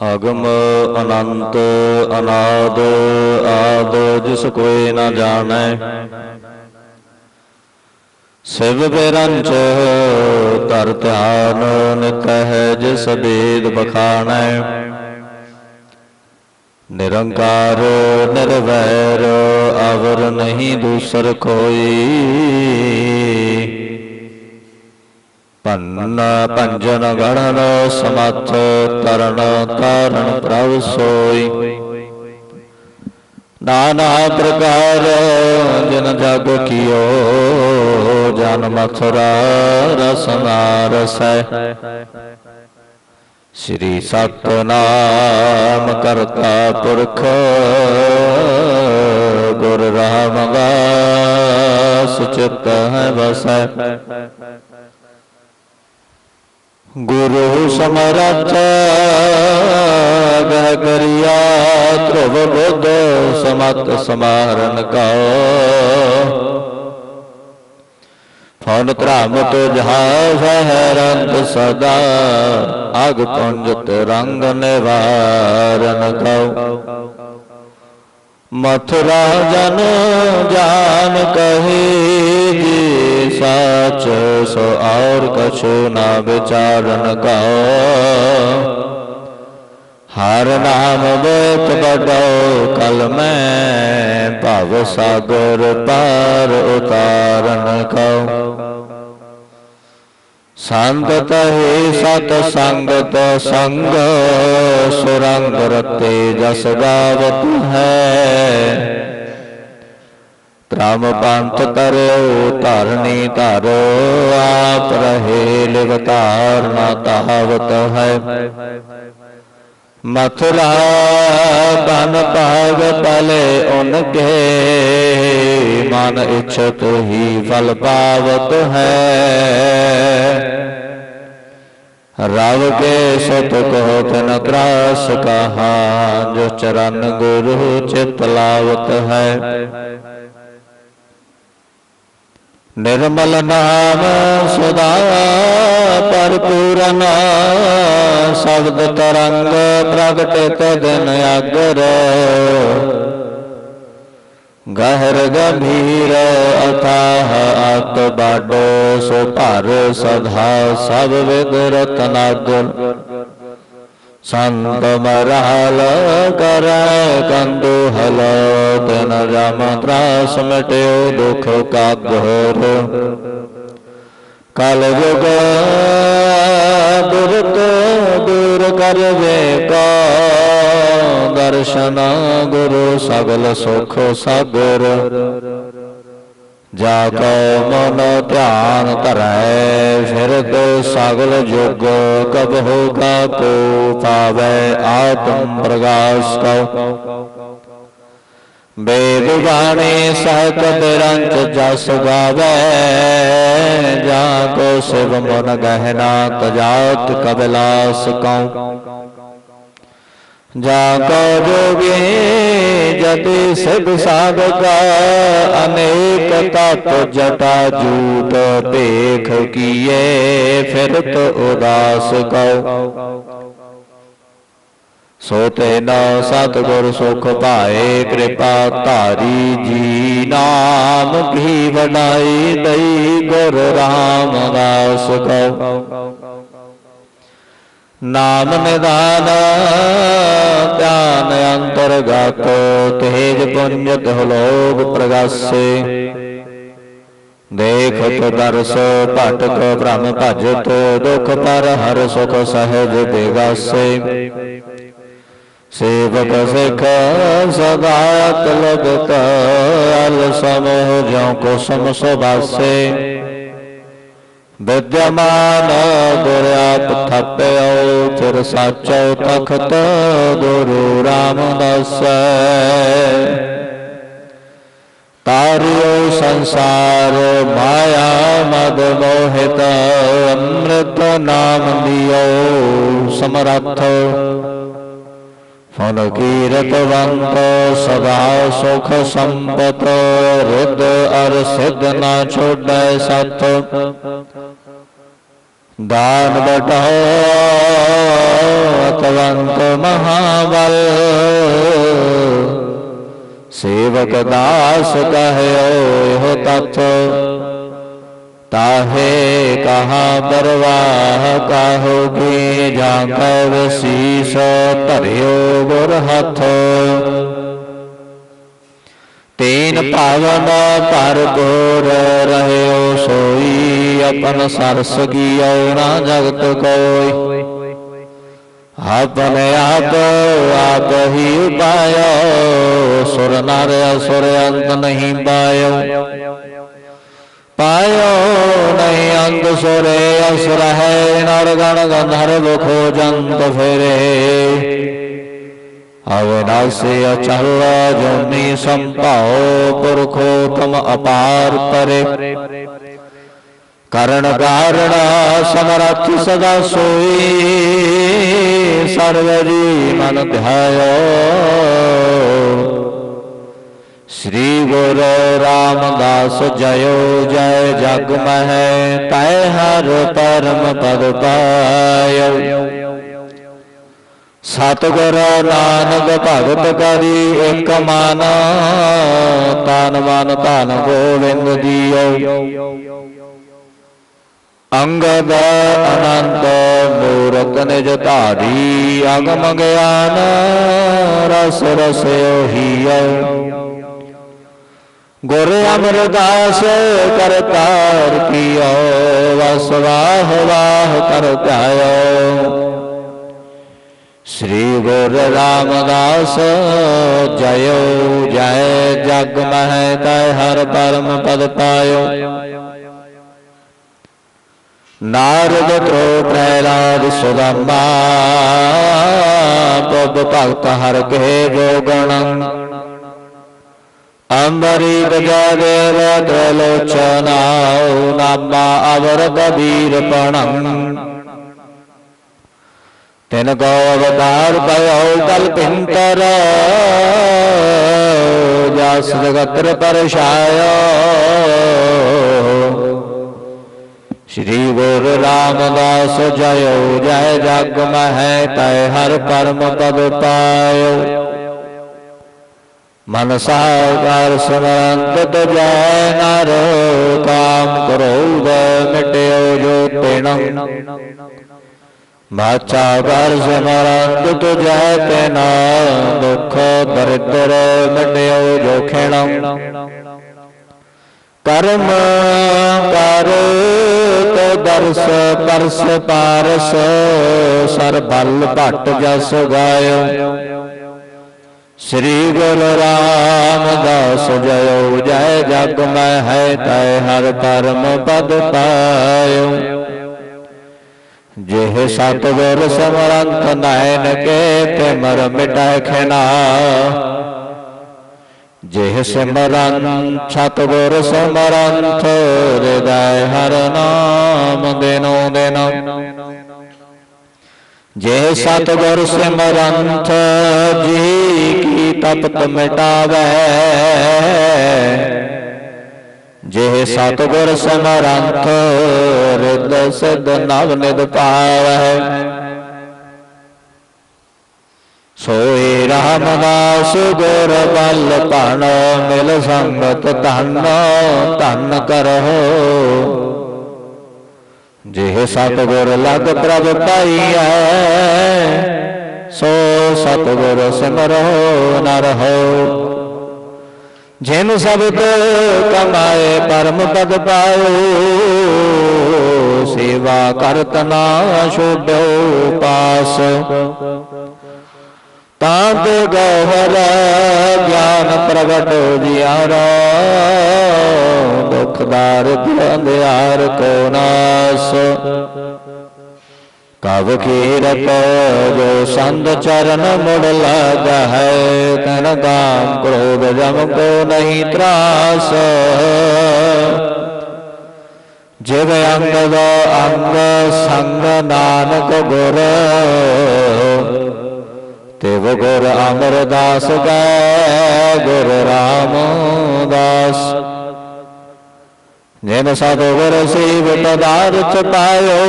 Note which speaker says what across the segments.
Speaker 1: ਅਗਮ ਅਨੰਤ ਅਨਾਦ, ਆਦ, ਜਿਸ ਕੋਈ ਨਾ ਜਾਣੈ। ਸਿਵ ਬੇਰੰਚ ਧਰ ਧਿਆਨ ਨਿਤ ਹੈ ਜਿਸ ਬੇਦ ਬਖਾਣੈ। ਨਿਰੰਕਾਰ, ਨਿਰਵੈਰ, ਅਵਰ ਨਹੀਂ ਦੂਸਰ ਕੋਈ। ਪੰਨ ਪੰਜਨ ਗਣਨ ਸਮਤ ਤਰਨ ਤਾਰਨ ਪ੍ਰਭ ਸੋਈ। ਨਾਨਾ ਪ੍ਰਕਾਰ ਜਿਨ ਜਗ ਕੀਓ, ਜਨ ਮਥੁਰਾ ਰਸਨਾ ਰਸੈ ਸ੍ਰੀ ਸਤਨਾਮ ਕਰਤਾ ਪੁਰਖ, ਗੁਰ ਰਾਮਦਾਸ ਚਿਤ ਹੈ ਵਸੈ। ਗੁਰੂ ਸਮਰਥ ਗਹਿ ਕਰਿਆ, ਧਰਵ ਬੁੱਧ ਸਮਤ ਸਮਾਰਨ ਕਉ। ਫਨ ਧਰਮ ਤੁਝਾ ਸਹਰੰਤ ਸਦਾ, ਅਗ ਪੁੰਜਤ ਰੰਗ ਨਿਵਾਰਨ ਕਉ। मथुरा जन जान कहे जी साच, सो और कछ ना विचारण का हर नाम बेत बडो, कल में भव सागर पार उतारण का ਸੰਗਤ ਹੈ ਸਤ ਸੰਗਤ, ਸੰਗ ਸੁਰੰਗ ਰਤੇ ਜਸ ਗਾਵਤ ਹੈ। ਤ੍ਰਮ ਪੰਥ ਕਰਿਓ, ਧਰਨੀ ਧਰੋ, ਆਪ ਰਹੇ ਲਿਵ ਧਾਰਨਾ ਤਾਵਤ ਹੈ। मथुरा बन पाग पले उनके। मन इच्छत ही फल पावत है। रव के सुत को तन त्रास कहा, जो चरण गुरु चित लावत है। निर्मल नाम सुदा परपूरण शब्द तरंग प्रगटित दिन अग्र। गहर गंभीर अथाह अत बाडो सुपार सदा सब विद रत्नागुण ਸੰਤ ਮਰਹਲ ਕਰੈ ਕੰਦੂ ਹਲ ਤਨ ਜਮ ਤਰਾਸ ਮਟਿਓ ਦੁਖ ਕਾਗਰ ਕਲ ਯੁਗ ਦੁਰਤ ਦੂਰ ਕਰਵੇ ਕਾ ਦਰਸ਼ਨ ਗੁਰੂ ਸਗਲ ਸੁਖ ਸਾਗਰ। जाको मन ध्यान कर फिर तो सगल युग कब होगा तो पावे, आत्म प्रकाश को। बेबुगाने सहक बिरंच जस गावे, जाको शिव मन गहना तजात कबिलास कौ। जाका जो भी जति सिद्ध साधका, अनेक तत्व जटा जूत देख किए, फिर तो उदास कौ सोते न सतगुर सुख पाए, कृपा तारी जी नाम भी बनाई, दई गुर राम दास कौ नाम निदान ध्यान अंतर्गत, तेज पुंज लोभ प्रकाश से तो दर्श पटक ब्रह्म भजत दुख पर हर सुख सहज देगा सेवक सिख सदा लगत अल समूह जो कुसुम सुबासे ਵਿਦਿਆਮਾਨ ਗੁਰ ਆਪ ਥਪਿਓ ਫਿਰ ਸਾਚੋ ਤਖਤ ਗੁਰੂ ਰਾਮਦਾਸ ਤਾਰਿਓ ਸੰਸਾਰ ਮਾਇਆ ਮਦ ਮੋਹਿਤ ਅੰਮ੍ਰਿਤ ਨਾਮ ਦਿਓ ਸਮਰੱਥ ਫਲ ਕੀਰਤਵੰਤ ਸਦਾ ਸੁਖ ਸੰਪਤ ਰਿਦ ਅਰ ਸਿਧ ਨਾ ਛੋੜੈ ਸਤ ਦਾਨ ਬਟਾਓ, ਅਤਵੰਤ ਮਹਾਬਲ। ਸੇਵਕ ਦਾਸ ਕਹਿਓ, ਇਹੋ ਤਤ ਤਾਹੇ ਕਹਾ ਪਰਵਾਹ ਕਾਹੋ ਕੀ ਜਾਂ ਕਵ ਸੀਸ, ਧਰਿਓ ਗੁਰ ਹੱਥ। ਤੇਨ ਭਾਵਨ ਪਰ ਗੁਰ ਰਹਿਓ ਸੋਈ। अपन सरस कियो ना जगत कोई अपने आप आप ही पायो सुर नर असुर अंत नहीं पायो पायो नहीं अंत सुरे असुर है नर गण गंधर्व खोजंत फेरे अविनाशी अचल जोनि संपाओ पुरखोतम अपार परे ਕਰਨ ਕਾਰਣਾ ਸਮਰੱਥ ਸਦਾ ਸੋਈ। ਸਰਵ ਜੀ ਮਨ ਧਿਆਇਓ। ਸ੍ਰੀ ਗੁਰੂ ਰਾਮਦਾਸ ਜਯੋ ਜੈ ਜਗ ਮਹਿ, ਤੈ ਹਰ ਪਰਮ ਪਦ ਪਾਇਓ। ਸਤਿਗੁਰ ਨਾਨਕ ਭਗਤ ਕਰੀ ਇੱਕ ਮਨ, ਤਨ ਮਨ ਧਨ ਗੋਵਿੰਦ ਜੀਓ। अंगद अनंत मूरत निज तारी अगम ज्ञान रस रस गुर अमरदास करतार कियो वस वाह वाह करतायो। श्री गुर रामदास जयो, जय जग मह हर परम पद पायो। ਨਾਰਦ ਤ੍ਰੋ ਪ੍ਰਹਿਲਾਦ ਸੁਦਾਮਾ ਬਬ ਭਗਤ ਹਰ ਕੇ ਜੋਗਣ। ਅੰਬਰੀ ਬਜਾਦੇਵ ਤ੍ਰਲੋਚਨਾ, ਨਾਮਾ ਅਵਰਦ ਵੀਰਪਣ। ਤਿਨ ਕੋ ਅਵਤਾਰ ਭਇਓ ਕਲ ਪਿੰਤਰ, ਜਸ ਜਗਤਰ ਪਰਸ਼ਾਇਓ श्री गुरु रामदास जय जय जग मह तय हर परम पद पायो मन सागर सुमंत जय नर, काम क्रोध मिट्यो जो तिणम माचा कर सिमरंत तुझय तेना दुख दरिद्र मिट्यो जो खिणम कर्म करत तो दर्श, परस, पारस, सरबल भट्ट जस गाय। श्री गुरु रामदास जयो, जय जग मै है तय हर धर्म पद पाय। जेह सतगुर समरंत नयन के, तिमर मिटाय खिना। जेह सिमरन छतबुर सिमरन हृदय हर नाम देनो देनो। जेह सतगुर सिमरन जी की तपत मिटावे। जेह सतगुर सिमरन हृदय सिद्ध नव निध पावे। सोए रामदास गुर बल पानो, मिल संगत धन धन करहो जिह सतगुर लग प्रभ पाई है सो सतगुर सिमरो न रहो। जिन सब तो कमाए परम पद पाओ, सेवा करतना छोड़ो पास ਤਾਂਤ ਗਹਰ ਗਿਆਨ ਪ੍ਰਗਟ ਜਿਆਰਾ, ਦੁਖ ਦਾਰਿਦ ਅੰਧਿਆਰ ਕੋ ਨਾਸ। ਕਵ ਕੀਰਤ ਜੋ ਸੰਤ ਚਰਨ ਮੁੜ ਲਗ ਹੈ, ਤਨ ਕਾਮ ਕ੍ਰੋਧ ਜਮ ਕੋ ਨਹੀਂ ਤਰਾਸ। ਜਿਵ ਅੰਗ ਅੰਗ ਸੰਗ ਨਾਨਕ ਗੁਰ ਤਿਵ ਗੁਰ ਅਮਰਦਾਸ ਗੈ ਗੁਰ ਰਾਮਦਾਸ। ਜਿਨ ਸਤਿਗੁਰ ਸੀਵ ਪਦਾਰਥ ਪਾਇਓ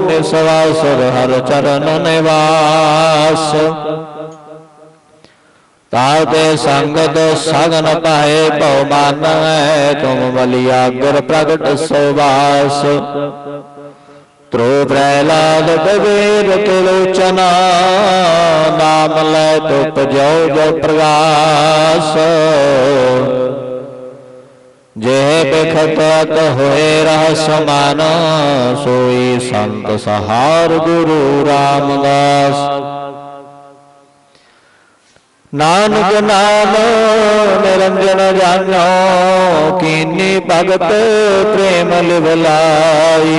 Speaker 1: ਨਿਸਵਾਸਰ ਹਰ ਚਰਨ ਨਿਵਾਸ। ਤਾਤੇ ਸੰਗਤ ਸਗਨ ਪਾਏ ਭਉ ਮਾਨੈ, ਤੁਮ ਬਲਿਆਗਰ ਪ੍ਰਗਟ ਸੋਵਾਸ ਤ੍ਰੋ ਪ੍ਰਹਿਲਾਦ ਬਵੇਰ ਤਿਲੋਚਨਾ ਨਾਮ ਲੈ ਤੁਪ ਜੋ ਜੋ ਪ੍ਰਗਾਸ ਜੇ ਬਿਖਤ ਹੋਏ ਰਹ ਸਮਾਨ ਸੋਈ ਸੰਤ ਸਹਾਰ ਗੁਰੂ ਰਾਮਦਾਸ ਨਾਨਕ ਨਾਮ ਨਿਰੰਜਨ ਜਾਣੋ ਕੀਨੀ ਭਗਤ ਪ੍ਰੇਮ ਲਿਵਲਾਈ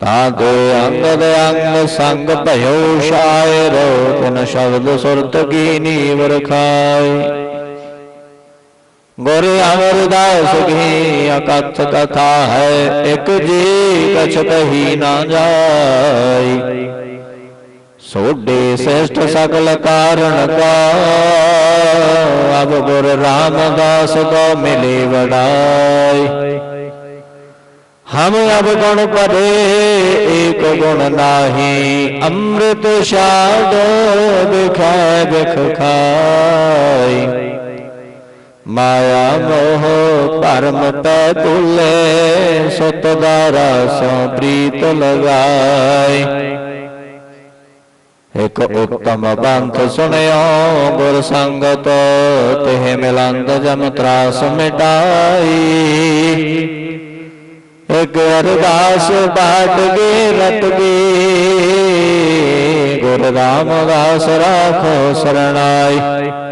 Speaker 1: ताको अंग अंग संग भयो शाय रोचन शब्द सुरत की नीवर खाय गोरे अमरदास की अकथ कथा है, एक जी कछ कही ना जाय। सोडे श्रेष्ठ सकल कारण का, अब गुरु रामदास को मिले बड़ाई हम अब गुण पदे, एक गुण नाही। अमृत शाद दिखाए बिख खाई। माया मोह परम पै तुले सतदारा सो प्रीत लगाए एक उत्तम पंथ सुनयो, गुर संगत, तेह मिलंद जम त्रास मिटाई। गुरदास बाट गे रत गे गुरु रामदास राखो शरणाई।